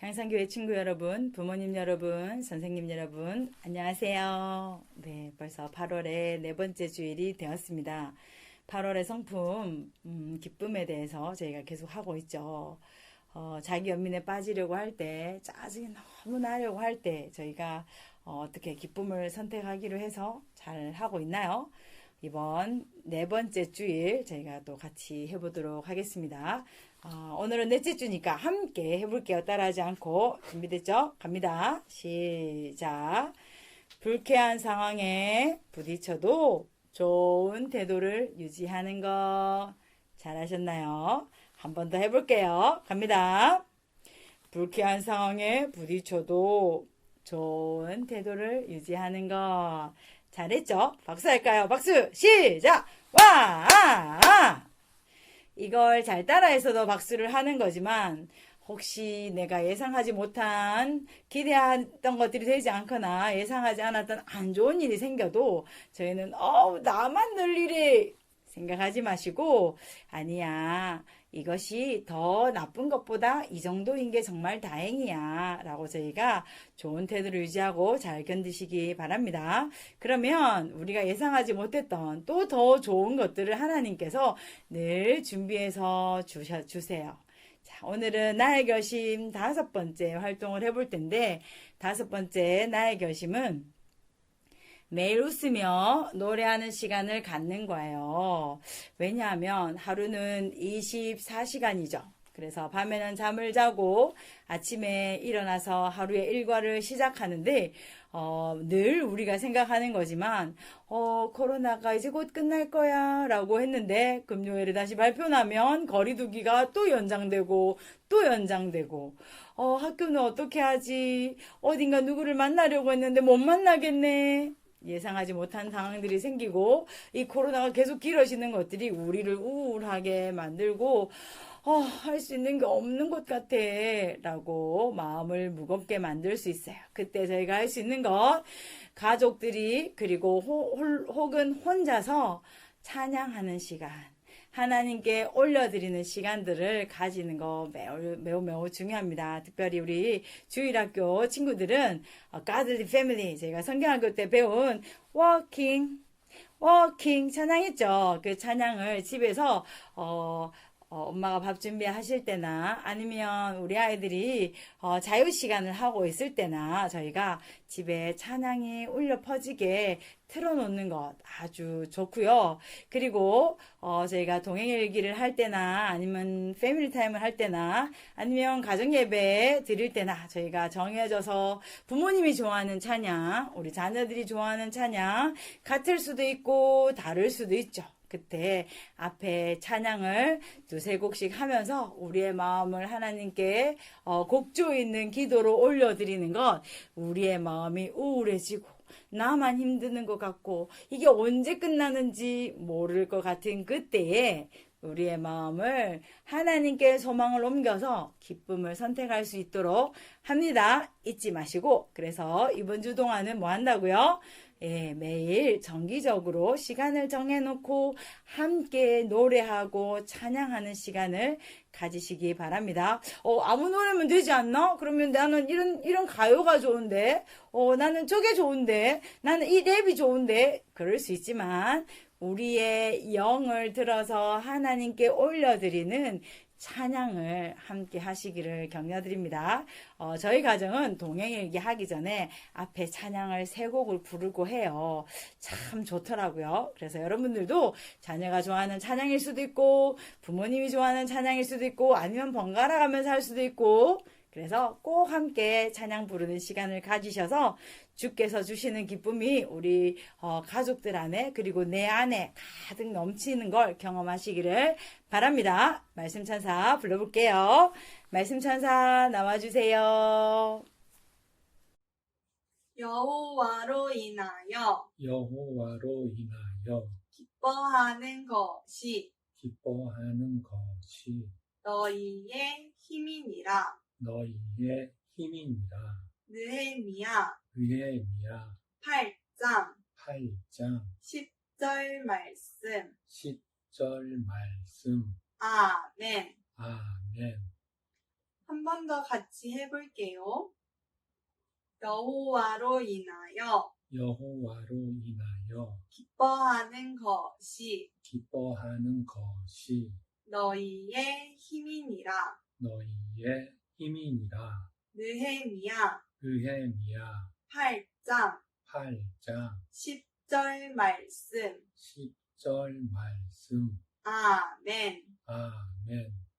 향상교회 친구 여러분, 부모님 여러분, 선생님 여러분, 안녕하세요. 네, 벌써 8월의 네 번째 주일이 되었습니다. 8월의 성품, 음, 기쁨에 대해서 저희가 계속 하고 있죠. 어, 자기 연민에 빠지려고 할 때, 짜증이 너무 나려고 할 때, 저희가 어, 어떻게 기쁨을 선택하기로 해서 잘 하고 있나요? 이번 네 번째 주일 저희가 또 같이 해보도록 하겠습니다. 어, 오늘은 넷째 주니까 함께 해볼게요. 따라하지 않고 준비됐죠? 갑니다. 시작. 불쾌한 상황에 부딪혀도 좋은 태도를 유지하는 거 잘하셨나요? 한 번 더 해볼게요. 갑니다. 불쾌한 상황에 부딪혀도 좋은 태도를 유지하는 거 잘했죠? 박수 할까요? 박수! 시작! 와! 아! 아! 이걸 잘 따라해서도 박수를 하는 거지만 혹시 내가 예상하지 못한 기대했던 것들이 되지 않거나 예상하지 않았던 안 좋은 일이 생겨도 저희는 어 나만 늘 일이 생각하지 마시고 아니야 이것이 더 나쁜 것보다 이 정도인 게 정말 다행이야 라고 저희가 좋은 태도를 유지하고 잘 견디시기 바랍니다. 그러면 우리가 예상하지 못했던 또 더 좋은 것들을 하나님께서 늘 준비해서 주셔, 주세요. 자, 오늘은 나의 결심 다섯 번째 활동을 해볼 텐데 다섯 번째 나의 결심은 매일 웃으며 노래하는 시간을 갖는 거예요. 왜냐하면 하루는 24시간이죠. 그래서 밤에는 잠을 자고 아침에 일어나서 하루의 일과를 시작하는데 어, 늘 우리가 생각하는 거지만 어, 코로나가 이제 곧 끝날 거야 라고 했는데 금요일에 다시 발표 나면 거리두기가 또 연장되고 또 연장되고 어, 학교는 어떻게 하지? 어딘가 누구를 만나려고 했는데 못 만나겠네. 예상하지 못한 상황들이 생기고 이 코로나가 계속 길어지는 것들이 우리를 우울하게 만들고 어, 할 수 있는 게 없는 것 같아 라고 마음을 무겁게 만들 수 있어요. 그때 저희가 할 수 있는 것 가족들이 그리고 호, 홀- 혹은 혼자서 찬양하는 시간 하나님께 올려드리는 시간들을 가지는 거 매우 매우 매우 중요합니다. 특별히 우리 주일학교 친구들은 어, Godly Family 저희가 성경학교 때 배운 Walking 워킹 찬양했죠. 그 찬양을 집에서 어, 어, 엄마가 밥 준비하실 때나 아니면 우리 아이들이 어, 자유 시간을 하고 있을 때나 저희가 집에 찬양이 울려 퍼지게 틀어놓는 것 아주 좋고요. 그리고 어, 저희가 동행일기를 할 때나 아니면 패밀리 타임을 할 때나 아니면 가정 예배 드릴 때나 저희가 정해져서 부모님이 좋아하는 찬양, 우리 자녀들이 좋아하는 찬양 같을 수도 있고 다를 수도 있죠. 그때 앞에 찬양을 두세 곡씩 하면서 우리의 마음을 하나님께 어, 곡조 있는 기도로 올려드리는 것 우리의 마음이 우울해지고 나만 힘드는 것 같고 이게 언제 끝나는지 모를 것 같은 그때에 우리의 마음을 하나님께 소망을 옮겨서 기쁨을 선택할 수 있도록 합니다. 잊지 마시고 그래서 이번 주 동안은 뭐 한다고요? 예, 매일 정기적으로 시간을 정해놓고 함께 노래하고 찬양하는 시간을 가지시기 바랍니다. 어, 아무 노래면 되지 않나? 그러면 나는 이런, 이런 가요가 좋은데, 어, 나는 저게 좋은데, 나는 이 랩이 좋은데, 그럴 수 있지만, 우리의 영을 들어서 하나님께 올려드리는 찬양을 함께 하시기를 격려드립니다. 어, 저희 가정은 동행일기 하기 전에 앞에 찬양을 세 곡을 부르고 해요. 참 좋더라고요. 그래서 여러분들도 자녀가 좋아하는 찬양일 수도 있고, 부모님이 좋아하는 찬양일 수도 있고, 아니면 번갈아 가면서 할 수도 있고, 그래서 꼭 함께 찬양 부르는 시간을 가지셔서 주께서 주시는 기쁨이 우리 어, 가족들 안에 그리고 내 안에 가득 넘치는 걸 경험하시기를 바랍니다. 말씀 찬사 불러볼게요. 말씀 찬사 나와주세요. 여호와로 인하여 여호와로 인하여 기뻐하는 것이 기뻐하는 것이 너희의 힘이니라. 너희의 힘이니라. 느헤미야 느헤미야 8장 8장 10절 말씀. 10절 말씀. 아멘. 아멘. 한 번 더 같이 해볼게요. 여호와로 인하여 여호와로 인하여 기뻐하는 것이 기뻐하는 것이 너희의 힘이니라. 너희의 힘이니라. 느헤미야 느헤미야 8장 8장 10절 말씀. 10절 말씀. 아멘. 아멘.